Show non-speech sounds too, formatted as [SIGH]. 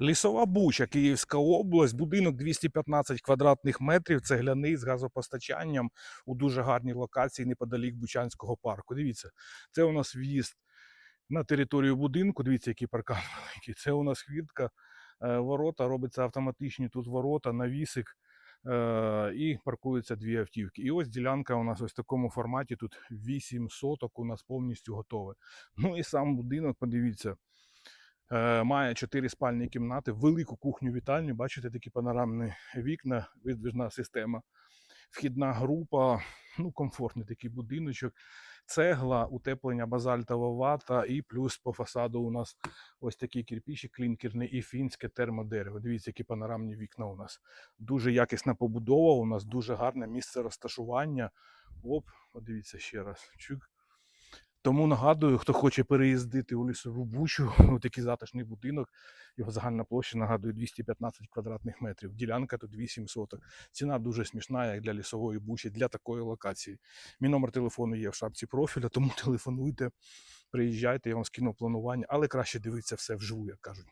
Лісова буча, Київська область, будинок 215 квадратних метрів, цегляний з газопостачанням у дуже гарній локації неподалік Бучанського парку. Дивіться, це у нас в'їзд на територію будинку. Дивіться, який паркан. [LAUGHS] Це у нас хвіртка, е, ворота, робиться автоматичні тут ворота, навісик. е, І паркуються дві автівки. І ось ділянка у нас ось в такому форматі. Тут 8 соток у нас повністю готове. Ну і сам будинок, подивіться, має чотири спальні кімнати, велику кухню вітальню. Бачите, такі панорамні вікна, видвижна система, вхідна група, ну, комфортний такий будиночок, цегла, утеплення базальтова вата, і плюс по фасаду у нас ось такі кирпичі, клінкерне і фінське термодерево. Дивіться, які панорамні вікна у нас. Дуже якісна побудова, у нас дуже гарне місце розташування. Оп, подивіться ще раз. Чук. Тому нагадую, хто хоче переїздити у лісову бучу, [LAUGHS] у такий затишний будинок. Його загальна площа нагадую 215 квадратних метрів. Ділянка тут 8 соток. Ціна дуже смішна, як для лісової бучі, для такої локації. Мій номер телефону є в шапці профіля, [LAUGHS] тому телефонуйте, приїжджайте, я вам скину планування, але краще дивитися все вживу, як кажуть.